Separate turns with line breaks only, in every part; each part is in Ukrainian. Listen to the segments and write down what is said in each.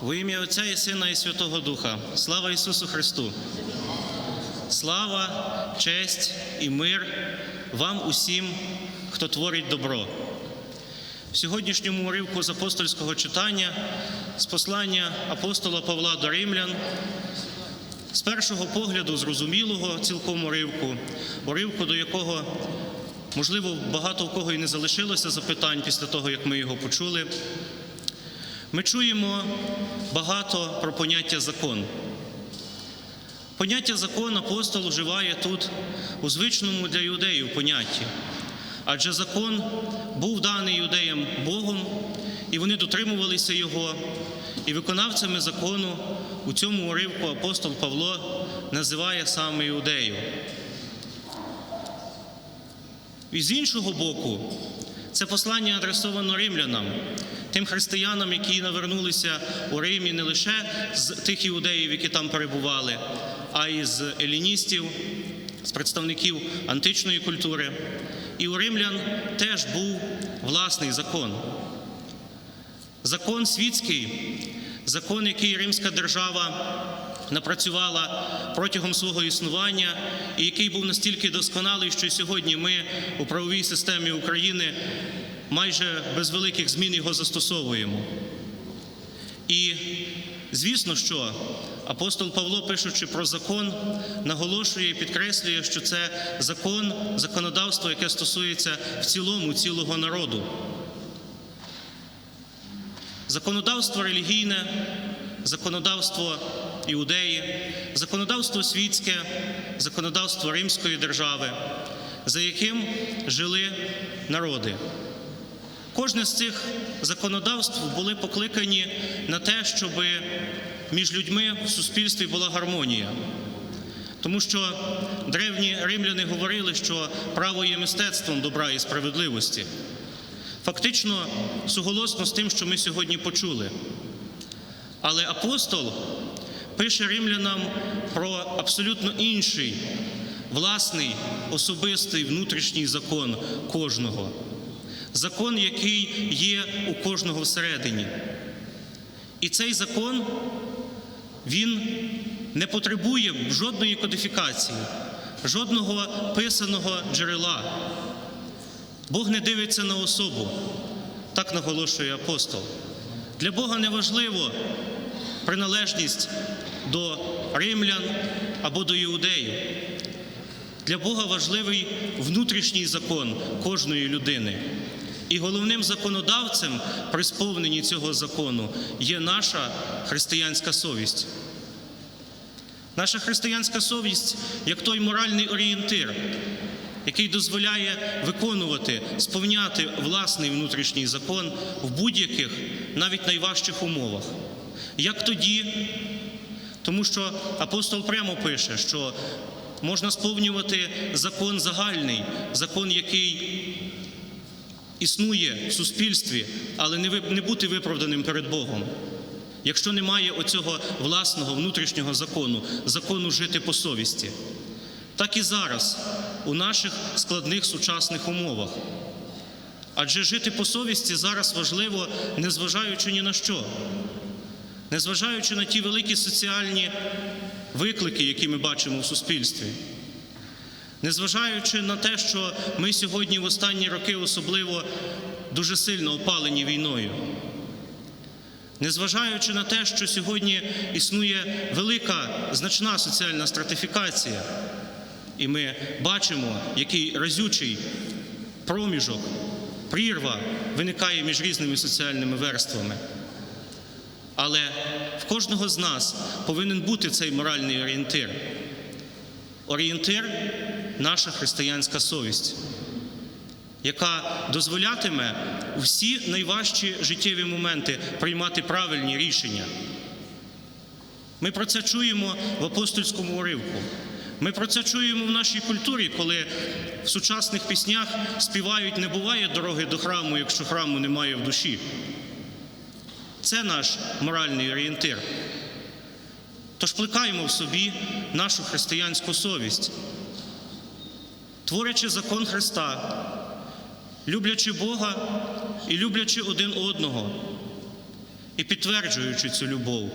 Во ім'я Отця і Сина і Святого Духа. Слава Ісусу Христу! Слава, честь і мир вам усім, хто творить добро. В сьогоднішньому уривку з апостольського читання, з послання апостола Павла до Римлян, з першого погляду, зрозумілого цілком уривку, уривку, до якого, можливо, багато у кого і не залишилося запитань після того, як ми його почули. Ми чуємо багато про поняття закон. Поняття закон апостол вживає тут у звичному для юдеїв понятті. Адже закон був даний юдеям Богом, і вони дотримувалися його. І виконавцями закону у цьому уривку апостол Павло називає саме іудею. І з іншого боку, це послання адресовано римлянам, тим християнам, які навернулися у Римі не лише з тих іудеїв, які там перебували, а й з еліністів, з представників античної культури. І у римлян теж був власний закон. Закон світський, закон, який Римська держава напрацювала протягом свого існування, і який був настільки досконалий, що сьогодні ми у правовій системі України майже без великих змін його застосовуємо. І звісно, що апостол Павло, пишучи про закон, наголошує і підкреслює, що це закон, законодавство, яке стосується в цілому цілого народу. Законодавство релігійне, законодавство іудеї, законодавство світське, законодавство Римської держави, за яким жили народи. Кожне з цих законодавств були покликані на те, щоб між людьми в суспільстві була гармонія. Тому що древні римляни говорили, що право є мистецтвом добра і справедливості. Фактично суголосно з тим, що ми сьогодні почули. Але апостол пише римлянам про абсолютно інший, власний, особистий внутрішній закон кожного. Закон, який є у кожного всередині. І цей закон, він не потребує жодної кодифікації, жодного писаного джерела. Бог не дивиться на особу, так наголошує апостол. Для Бога не важливо приналежність до римлян або до іудеїв. Для Бога важливий внутрішній закон кожної людини. І головним законодавцем при сповненні цього закону є наша християнська совість. Наша християнська совість як той моральний орієнтир, який дозволяє виконувати, сповняти власний внутрішній закон в будь-яких, навіть найважчих умовах. Як тоді, тому що апостол прямо пише, що можна сповнювати закон загальний, закон, який існує в суспільстві, але не бути виправданим перед Богом. Якщо немає оцього власного внутрішнього закону, закону жити по совісті, так і зараз у наших складних сучасних умовах. Адже жити по совісті зараз важливо, незважаючи ні на що, незважаючи на ті великі соціальні виклики, які ми бачимо в суспільстві. Незважаючи на те, що ми сьогодні в останні роки особливо дуже сильно опалені війною, незважаючи на те, що сьогодні існує велика значна соціальна стратифікація, і ми бачимо, який разючий проміжок, прірва виникає між різними соціальними верствами. Але в кожного з нас повинен бути цей моральний орієнтир. Орієнтир наша християнська совість, яка дозволятиме всі найважчі життєві моменти приймати правильні рішення. Ми про це чуємо в апостольському уривку. Ми про це чуємо в нашій культурі, коли в сучасних піснях співають не буває дороги до храму, якщо храму немає в душі. Це наш моральний орієнтир. Тож плекаємо в собі нашу християнську совість, творячи закон Христа, люблячи Бога і люблячи один одного, і підтверджуючи цю любов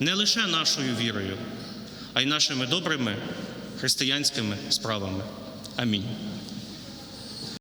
не лише нашою вірою, а й нашими добрими християнськими справами. Амінь.